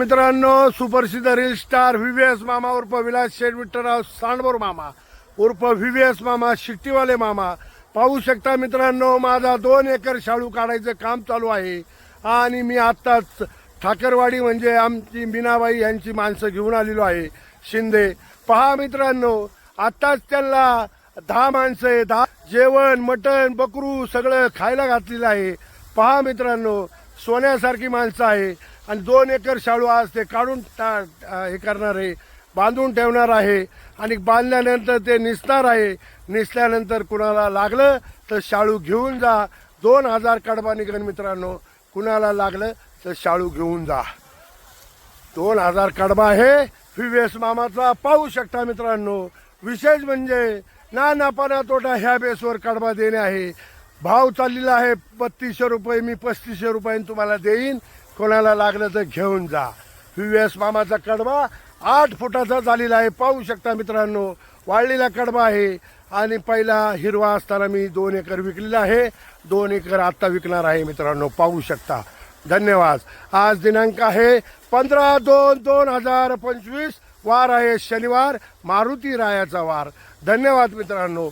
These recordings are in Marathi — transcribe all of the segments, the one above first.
मित्रांनो सुप्रसिद्ध रील स्टार व्हीव्हीएस मामा उर्फ विलास शेठ विठ्ठलराव सांडबोर मामा उर्फ व्हीव्हीएस मामा शिट्टीवाले मामा. पाहू शकता मित्रांनो माझा दोन एकर शाळू काढायचं काम चालू आहे. आणि मी आत्ताच ठाकरवाडी म्हणजे आमची मीनाबाई यांची माणसं घेऊन आलेलो आहे. शिंदे. पहा मित्रांनो आत्ताच त्यांना दहा माणसं आहे दहा जेवण मटण बकरू सगळं खायला घातलेलं आहे. पहा मित्रांनो सोन्यासारखी माणसं आहे. आणि दोन एकर शाळू आज ते काढून टा- हे करणार आहे बांधून ठेवणार आहे. आणि बांधल्यानंतर ते निसणार आहे. निसल्यानंतर कुणाला लागलं तर शाळू घेऊन जा. दोन हजार कडबा मित्रांनो. कुणाला लागलं तर शाळू घेऊन जा. दोन हजार कडबा आहे. फिवेस मामाचा पाहू शकता मित्रांनो. विशेष म्हणजे ना नापाना तोटा ह्या बेसवर कडबा देणे आहे. भाव चाललेला आहे बत्तीसशे रुपये. मी पस्तीसशे रुपयाने तुम्हाला देईन. कोणाला लागलं तर घेऊन जा. व्हीव्हीएस मामाचा कडबा आठ फुटाचा झालेला आहे. पाहू शकता मित्रांनो वाळलेला कडबा आहे. आणि पहिला हिरवा असताना मी दोन एकर विकलेला आहे. दोन एकर आत्ता विकणार आहे मित्रांनो पाहू शकता. धन्यवाद. आज दिनांक आहे पंधरा दोन दोन हजार पंचवीस. वार आहे शनिवार मारुती रायाचा वार. धन्यवाद मित्रांनो.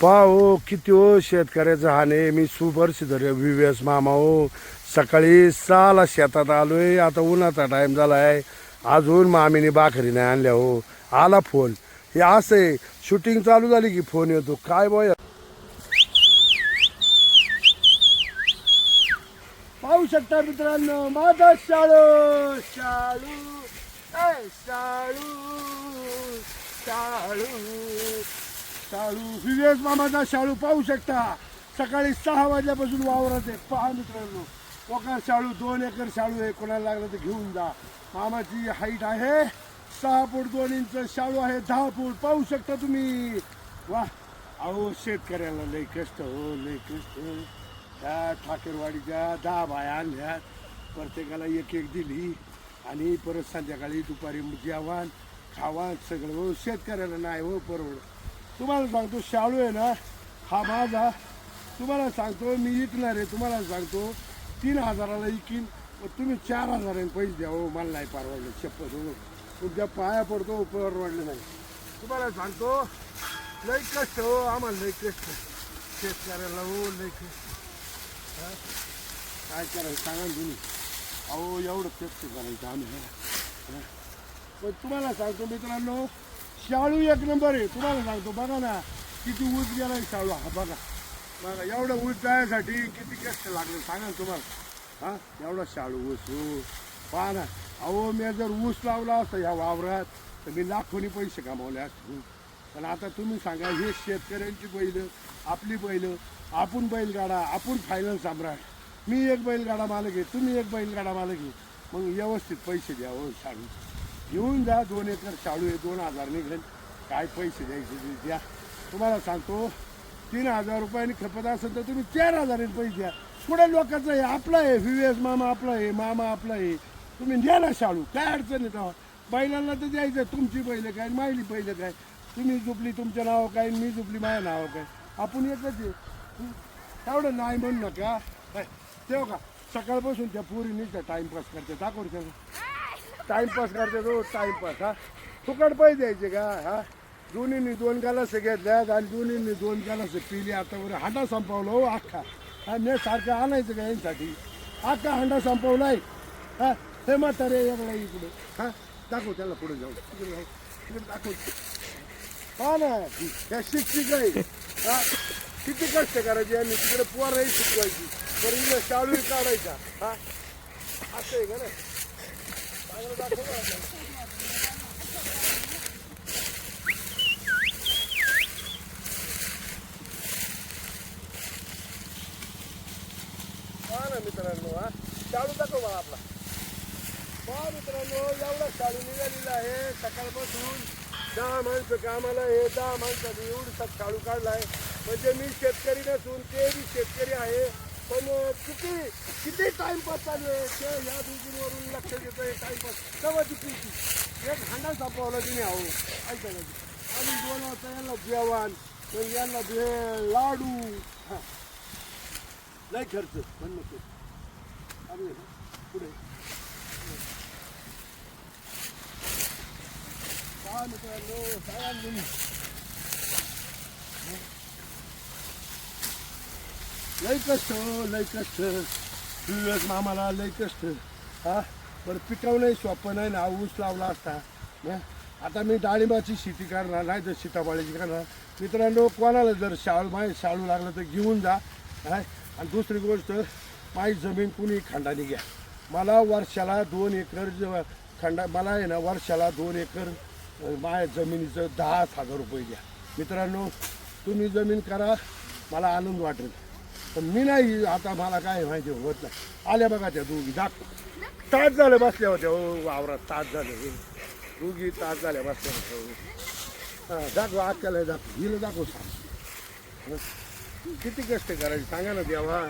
पाहो किती हो शेतकऱ्याचं हाने? मी सुपर व्ही विवेस एस मामा हो. सकाळी सहाला शेतात आलोय आता उन्हाचा टाइम झालाय. अजून मामीने बाखरी नाही आणल्या हो. आला फोन हे असं आहे शूटिंग चालू झाली की फोन येतो. काय बोय? पाहू शकता मित्रांनो माझा शाळू शाळू ए, शाळू शाळू. शाळू विवेक मामाचा शाळू पाहू शकता. सकाळी सहा वाजल्यापासून वावरात आहे. पहा मित्रांनो कोकार शाळू दोन एकर शाळू आहे. कोणाला लागलं तर घेऊन जा. मामाची हाईट आहे सहा फूट दोन इंच शाळू आहे दहा फूट. पाहू शकता तुम्ही. वा. अहो शेतकऱ्याला लय कष्ट हो लय कष्ट. त्या ठाकरवाडीच्या दहा बाया आणल्यात प्रत्येकाला एक एक दिली. आणि परत संध्याकाळी दुपारी जेवण खावा सगळं. हो शेतकऱ्याला नाही हो परवड तुम्हाला सांगतो शाळू आहे ना हा माझा. तुम्हाला सांगतो मी विकणार आहे तुम्हाला सांगतो तीन हजाराला विकीन मग तुम्ही चार हजाराने पैसे द्या हो मला नाही परवडलं शपथ हो तुमच्या पाया पडतो परवडलं नाही. तुम्हाला सांगतो लई कष्ट हो आम्हाला लई कष्ट. शेतकऱ्याला हो लई कष्ट. काय करायचं सांगा तुम्ही. अहो एवढं कष्ट करायचं आम्ही पण तुम्हाला सांगतो मित्रांनो शाळू एक नंबर आहे. तुम्हाला सांगतो बघा ना किती ऊस गेला शाळू. हा बघा. बघा एवढं ऊस जायसाठी किती कष्ट लागले सांगा ना तुम्हाला. हां एवढा शाळू ऊस हो. पहा ना अहो मी जर ऊस लावला असता ह्या वावरात तर मी लाखोनी पैसे कमावले असते. पण आता तुम्ही सांगा हे शेतकऱ्यांची बैल आपली बैल आपण बैलगाडा आपण फायनल सम्राट. मी एक बैलगाडा मालक आहे तुम्ही एक बैलगाडा मालक आहे. मग व्यवस्थित पैसे द्या हो येऊन घेऊन जा दोन एकर शाळू आहे दोन हजार निघेल. काय पैसे द्यायचे ते द्या. तुम्हाला सांगतो तीन हजार रुपयांनी खपत असेल तर तुम्ही चार हजारांनी पैसे द्या. पुढे लोकांचं आहे आपलं आहे व्ही एस मामा आपला आहे मामा आपला आहे. तुम्ही द्या ना शाळू काय अडचण आहे बैलांना तर द्यायचं तुमची पहिले काय माहिली पहिलं काय? तुम्ही झुपली तुमच्या नाव काय मी झुपली माझ्या नाव काय? आपण येतच आहे. एवढं नाही म्हणू नका. काय तेव्हा का? सकाळपासून त्या पुरी त्या टाइमपास करते. दाखव त्याला टाइमपास करते तो टाइमपास हा? फुकट पैसे द्यायचे का? हा? दोन्हींनी दोन गालास घेतल्यात आणि दोन्हींनी दोन गालास पिली. आता वर हांडा संपवला हो अख्खा. हा ने सारखं आणायचं का यांसाठी? अख्खा हांडा संपवलाय. हा हे म्हातारे वेगळा इकडे. हा दाखव त्याला पुढे जाऊ तिकडे जाऊ तिकडे दाखव. हा ना त्या शिक्षिक आहे. हा किती कष्ट करायचे आणि तिकडे पोरही शिकवायची. बरं इकडे शाळू काढायचा. हा असं आहे का ना चांगलं दाखव ना आता. हा ना मित्रांनो हा. शाळू दाखव मला आपला. पहा मित्रांनो एवढा शाळू निघालेला आहे. सकाळपासून दहा माणसं कामाला आहे. दहा माणसांनी एवढं शाळू काढलाय. म्हणजे मी शेतकरी नसून ते बी शेतकरी आहे. पण किती किती टाइमपास चालू आहे? ते ह्या दुसरीवरून लक्ष देतोय टाइमपास तेव्हा किती एक हांडा सापवला तिने अहो. ऐका ना. आणि दोन वाजता यांना जेवण मग यांना भेळ लाडू. हा. लय खर्च पण नको आम्ही ना, पुढे. पहा मित्रांनो सगळ्यांनी लय कष्ट लय कष्ट. दिवस मामाला लय कष्ट. हा? बरं पिकवणंही सोपं नाही ना? ऊस लावला असता. आता मी डाळिंबाची शेती करणार नाही तर सीताफळाची करणार. मित्रांनो कोणाला जर शाळू माहीत शाळू लागलं तर घेऊन जा. हाय आणि दुसरी गोष्ट माझी जमीन कुणी खंडाने घ्या. मला वर्षाला दोन एकर ज- खंडा मला आहे ना वर्षाला दोन एकर माझ्या जमिनीचं दहा हजार रुपये घ्या मित्रांनो तुम्ही जमीन करा मला आनंद वाटेल. पण मी नाही आता मला काय माहिती होत नाही. आल्या बघा त्या दोघी दाख. तास झाले बसल्या होत्या. हो वावरात तास झाले हो. दोघी तास झाल्या बसल्या होत्या. हो. हा दाखव अक्काला दाखव. हिला दाखव सांग. किती कष्ट करायचे? सांगा ना देवा.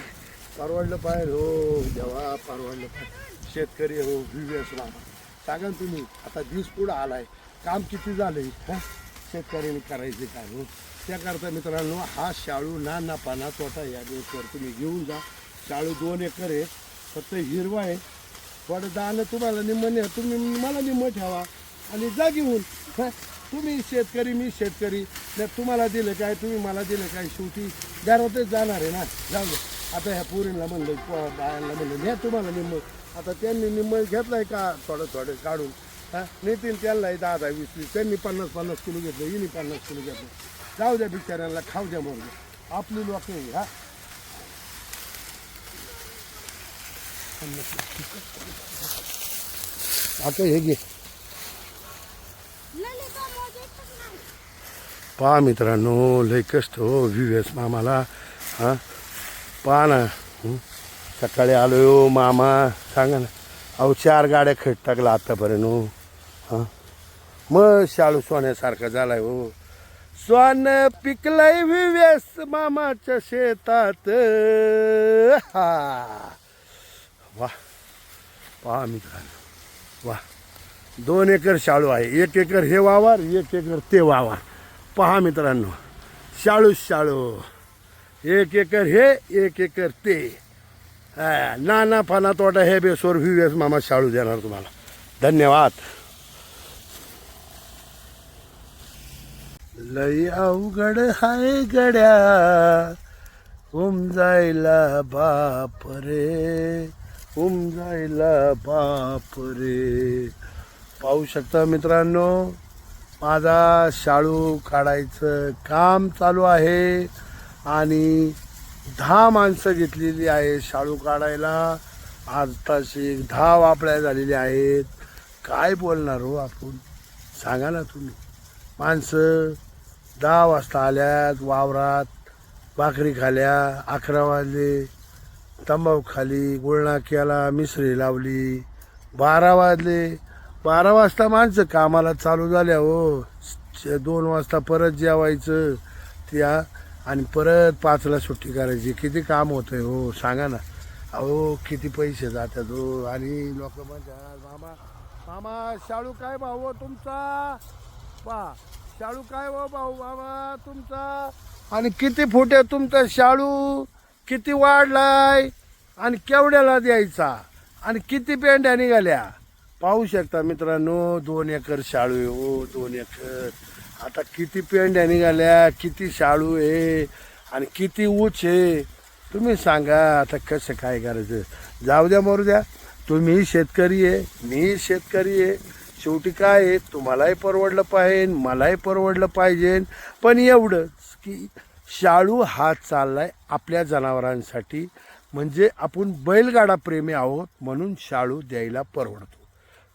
परवडलं पाहिजे हो देवा परवडलं पाहिजे. शेतकरी हो विवेस लावा सांगा ना तुम्ही आता दिस पुढं आलाय. काम किती झालंय? शेतकऱ्यांनी करायचे काय? हो? त्याकरता मित्रांनो हा शाळू ना ना पाना तोटा या दिवसवर तुम्ही घेऊन जा. शाळू दोन एकर आहे फक्त हिरवा आहे. थोडं दाणं तुम्हाला निम्म नाही तुम्ही मला निम्म ठेवा आणि जा घेऊन. हां तुम्ही शेतकरी मी शेतकरी. नाही तुम्हाला दिलं काय तुम्ही मला दिलं काय शेवटी घरातच जाणार आहे ना. जाऊ दे. आता ह्या पुरीला म्हणलं बायांना म्हणलं घ्या तुम्हाला निम्म. आता त्यांनी निम्म आहे का? थोडं थोडं काढून. हां नितीन त्यांना दहा दहा वीस वीस. त्यांनी पन्नास पन्नास किलो घेतलं हिनी पन्नास किलो घेतलं. जाऊ द्या बिचाऱ्यांना खाऊ द्या मग आपली लोक हा. आता हे घे. पहा मित्रांनो लय कष्ट हो विवेस मामाला हा. पहा ना? सकाळी आलो हो मामा. सांगा ना. अहो चार गाड्या खट टाकला आतापर्यंत हो. हा. मग शाळू सोन्यासारखा झालाय हो. स्वान पिकलंय विवेस मामाच्या शेतात. हा. वा. पहा मित्रांनो. वा. दोन एकर शाळू आहे. एक एकर हे वावर एक एकर ते वावर. पहा मित्रांनो. शाळू शाळू. एक एकर हे एक एकर ते. हा, नाना फाना तोटा हे बेसवर व्हिवेस मामा शाळू देणार तुम्हाला. धन्यवाद. लई अवघड हाय गड्या. उमजायला बाप रे. उमजायला बाप रे. पाहू शकता मित्रांनो माझा शाळू काढायचं काम चालू आहे आणि दहा माणसं घेतलेली आहे शाळू काढायला. आज ताशी दहा वापड्या झालेल्या आहेत. काय बोलणार हो आपण? सांगा ना तुम्ही. माणसं दहा वाजता आल्यात वावरात भाकरी खाल्या अकरा वाजले तंबाखू खाली गुळणा केला मिसरी लावली. बारा वाजले. बारा वाजता माणसं कामाला चालू झाल्या हो. दोन वाजता परत जेवायचं. त्या आणि परत पाचला सुट्टी करायची. किती काम होतंय हो सांगा ना. अहो किती पैसे जातात हो. आणि लोक म्हणतात मामा मामा शाळू काय भाऊ हो तुमचा? पा शाळू काय हो भाऊ बाबा? तुमचा? आणि किती फूट आहे तुमचा शाळू? किती वाढलाय? आणि केवढ्याला द्यायचा? आणि किती पेंड्या निघाल्या? पाहू शकता मित्रांनो दोन एकर शाळू आहे हो दोन एकर. आता किती पेंड्या निघाल्या किती शाळू आहे आणि किती ऊच आहे? तुम्ही सांगा आता कसं काय करायचं? जाऊ द्या मरू द्या. तुम्ही शेतकरी आहे मी शेतकरी आहे. शेवटी काय आहे? तुम्हालाही परवडलं पाहिजे मलाही परवडलं पाहिजे. पण एवढंच की शाळू हा चाललाय आपल्या जनावरांसाठी. म्हणजे आपण बैलगाडा प्रेमी आहोत म्हणून शाळू द्यायला परवडतो.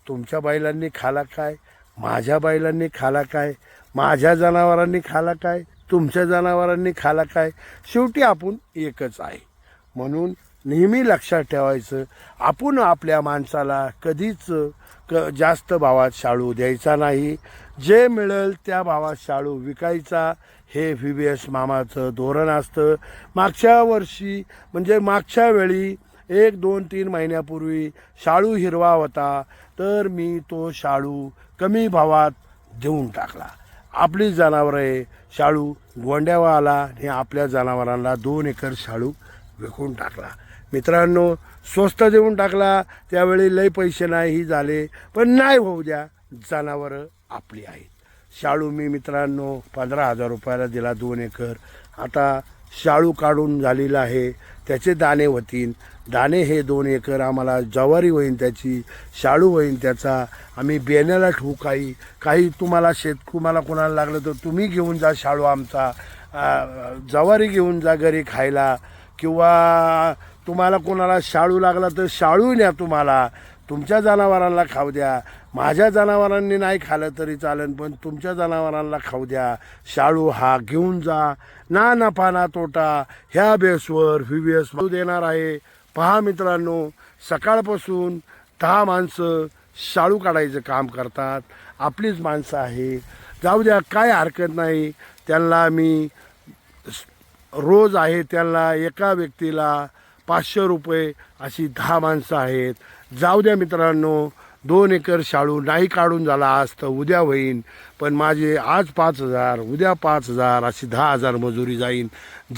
तुमच्या बैलांनी खाला काय? माझ्या बैलांनी खाला काय? माझ्या जनावरांनी खाला काय? तुमच्या जनावरांनी खाला काय? शेवटी आपण एकच आहे. म्हणून नेहमी लक्षात ठेवायचं. आपण आपल्या माणसाला कधीच क जास्त भावात शाळू द्यायचा नाही. जे मिळेल त्या भावात शाळू विकायचा. हे व्ही बी एस मामाचं धोरण असतं. मागच्या वर्षी म्हणजे मागच्या वेळी एक दोन तीन महिन्यापूर्वी शाळू हिरवा होता. तर मी तो शाळू कमी भावात देऊन टाकला. आपली जनावरं आहे शाळू गोंड्यावा आला आणि आपल्या जनावरांना दोन एकर शाळू विकून टाकला. मित्रांनो स्वस्त देऊन टाकला त्यावेळी लय पैसे नाही झाले. पण नाही होऊ द्या जनावरं आपली आहेत. शाळू मी मित्रांनो पंधरा हजार रुपयाला दिला दोन एकर. आता शाळू काढून झालेलं आहे त्याचे दाणे होतील. दाणे हे दोन एकर आम्हाला ज्वारी होईन त्याची शाळू होईन त्याचा. आम्ही बेण्याला ठेवू काही. काही तुम्हाला शेत तुम्हाला कोणाला लागलं तर तुम्ही घेऊन जा शाळू आमचा. जवारी ज्वारी घेऊन जा घरी खायला. किंवा तुम्हाला कोणाला शाळू लागला तर शाळू न्या तुम्हाला. तुमच्या जनावरांना खाऊ द्या. माझ्या जनावरांनी नाही खाल्लं तरी चालेल पण तुमच्या जनावरांना खाऊ द्या. शाळू हा घेऊन जा. ना नफा ना तोटा. ह्या बेसवर व्हीव्हीएस देणार आहे. पहा मित्रांनो सकाळपासून दहा माणसं शाळू काढायचं काम करतात. आपलीच माणसं आहे. जाऊ द्या काय हरकत नाही. त्यांना मी रोज आहे त्यांना एका व्यक्तीला पाचशे रुपये अशी दहा माणसं आहेत. जाऊ द्या मित्रांनो दोन एकर शाळू नाही काढून झाला आज तर उद्या होईन. पण माझे आज पाच हजार उद्या पाच हजार अशी दहा हजार मजुरी जाईन.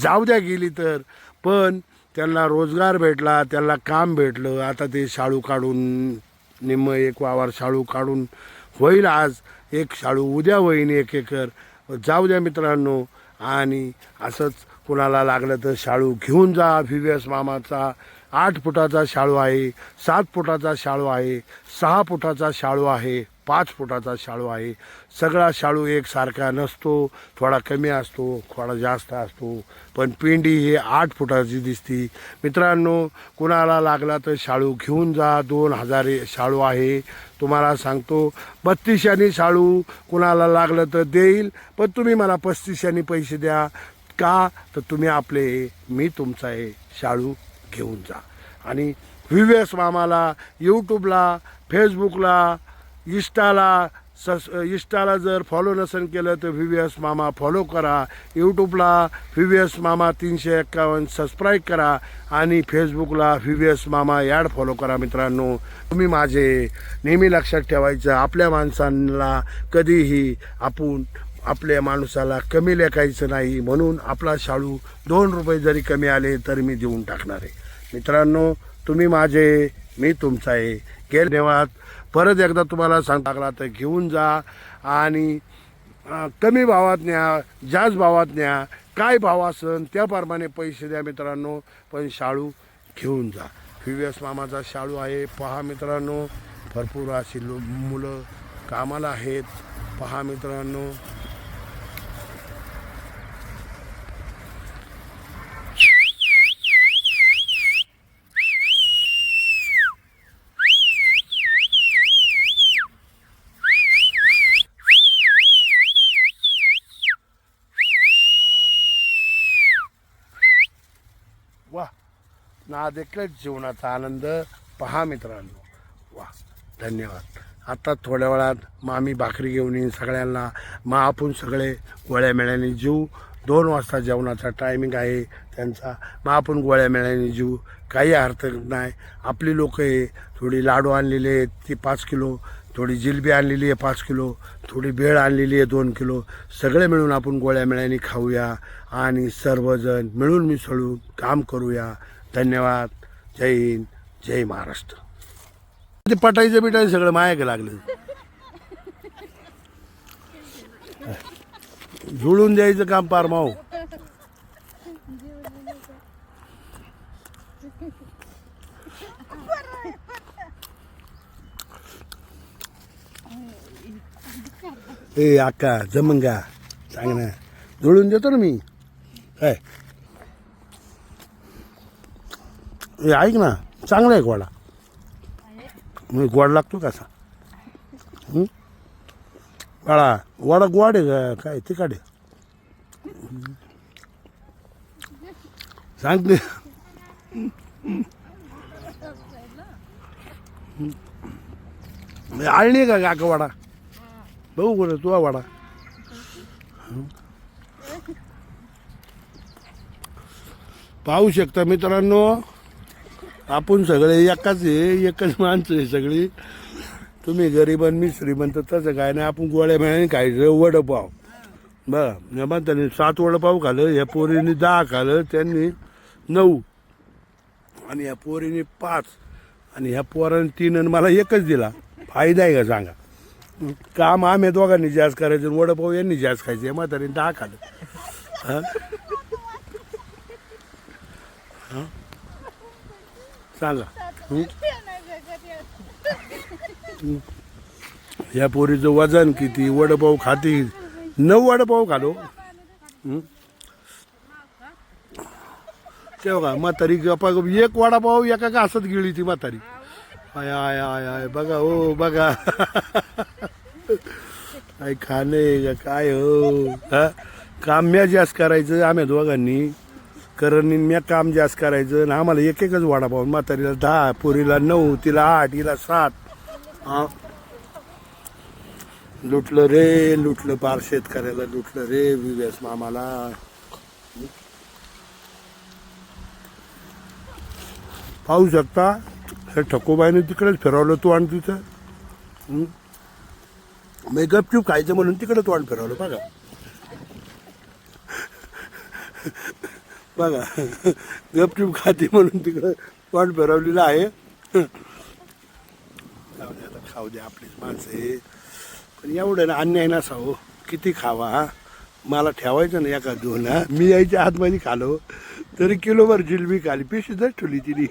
जाऊ द्या गेली तर. पण त्यांना रोजगार भेटला त्यांना काम भेटलं. आता ते शाळू काढून निम्म एक वावर शाळू काढून होईल आज. एक शाळू उद्या होईन एक एकर. जाऊ द्या मित्रांनो आणि असंच कुणाला लागलं तर शाळू घेऊन जा व्ही एस मामाचा. आठ फुटाचा शाळू आहे सात फुटाचा शाळू आहे सहा फुटाचा शाळू आहे. पाच फुटाचा शाळू आहे. सगळा शाळू एकसारखा नसतो थोडा कमी असतो थोडा जास्त असतो. पण पिंडी ही आठ फुटाची दिसती. मित्रांनो कुणाला लागला तर शाळू घेऊन जा. दोन हजार शाळू आहे. तुम्हाला सांगतो बत्तीसशेनी शाळू कुणाला लागलं तर देईल पण तुम्ही मला पस्तीसशानी पैसे द्या. का? तर तुम्ही आपले मी तुमचा हे शाळू घेऊन जा. आणि व्ही व्ही एस मामाला यूट्यूबला फेसबुकला इष्टाला सस इष्टाला जर फॉलो नसेल केलं तर व्ही व्ही एस मामा फॉलो करा. यूट्यूबला व्ही व्ही एस मामा तीनशे एक्कावन्न सबस्क्राईब करा आणि फेसबुकला व्ही व्ही एस मामा याड फॉलो करा मित्रांनो. तुम्ही माझे नेहमी लक्षात ठेवायचं आपल्या माणसांना कधीही आपण आपल्या माणसाला कमी लेखायचं नाही म्हणून आपला शाळू दोन रुपये जरी कमी आले तरी मी देऊन टाकणार आहे. मित्रांनो तुम्ही माझे मी तुमचा आहे. धन्यवाद. परत एकदा तुम्हाला सांग टाकला तर घेऊन जा आणि कमी भावात न्या जास्त भावात न्या काय भाव असन त्याप्रमाणे पैसे द्या मित्रांनो पण शाळू घेऊन जा. व्हीव्हीएस एस मामाचा शाळू आहे. पहा मित्रांनो भरपूर अशी लो मुलं कामाला आहेत. पहा मित्रांनो वा ना देखील जीवनाचा आनंद. पहा मित्रांनो. वा धन्यवाद. आता थोड्या वेळात मग आम्ही भाकरी घेऊन येईन सगळ्यांना. मग आपण सगळे गोळ्या मेळ्याने जीव. दोन वाजता जेवणाचा टायमिंग आहे त्यांचा. मग आपण गोळ्या मेळ्याने जीव. काही अर्थ नाही. आपली लोकं आहे थोडी लाडू आणलेले आहेत ती पाच किलो. थोडी जिलबी आणलेली आहे पाच किलो. थोडी भेळ आणलेली आहे दोन किलो. सगळे मिळून आपण गोळ्या मेळ्याने खाऊया आणि सर्वजण मिळून मिसळून काम करूया. धन्यवाद. जय हिंद जय महाराष्ट्र. ते पटायचं बिटायचं सगळं मायाक लागलं. जुळून द्यायचं काम पार माऊ. ए अक्का जमंगा सांग ना. जुळून देतो ना मी. काय? ए ऐक ना चांगला आहे गोडा. म्हणजे गोड लागतो कसा हं? बाळा वडा गोड आहे का? काय तिखट आहे? सांगते आळणी आहे का काका वडा? बघू कुठं तुझा वडा. पाहू शकता मित्रांनो आपण सगळे एकाच आहे एकच माणसं आहे सगळी. तुम्ही गरीब आणि मी श्रीमंत तसं काय नाही. आपण गोळ्या मिळाने खायचं वडपाव. बरं या म्हणताने सात वडपाव खालं या पोरीने दहा खालं त्यांनी नऊ. आणि या पोरीने पाच. आणि ह्या पोराने तीन आणि मला एकच दिला. फायदा आहे का सांगा? काम आम्ही दोघांनी जास्त करायचं आणि यांनी जास्त खायचं. या म्हातारीने दहा खाल्लं. हां? सांगा? या पोरीचं वजन किती वडापाव खाती. नऊ वडापाव खालो? तेव्हा म्हातारी गप्पा गप एक वडापाव एका घासात गिळली ती म्हातारी. आय आय आय आय. बघा हो बघा. काय खाणे का काय हो? हा? काम म्या जास्त करायचं आम्ही दोघांनी. कारण म्या काम जास्त करायचं आणि आम्हाला एक एकच वडापाव म्हातारीला दहा पोरीला नऊ तिला आठ हिला सात. हा. लुटलं रे लुटलं पार शेतकऱ्याला लुटलं रे विव्यास मामाला. पाहू शकता हे ठकोबाईने तिकडेच फिरवलं तू आणि तिथं मी गपचूप खायचं म्हणून तिकडे तोंड फिरवलं बघा. बघा गपचूप खाते म्हणून तिकडं वाट भरवलेलं आहे. जाऊ दे आता खाऊ दे आपलीच माणसं पण एवढं ना अन्याय नसावं. किती खावा हा? मला ठेवायचं ना एका दोन हा? मी यायच्या आतमध्ये खालो. तरी किलोभर जिलबी खाली पिशी जर ठेवली तिने.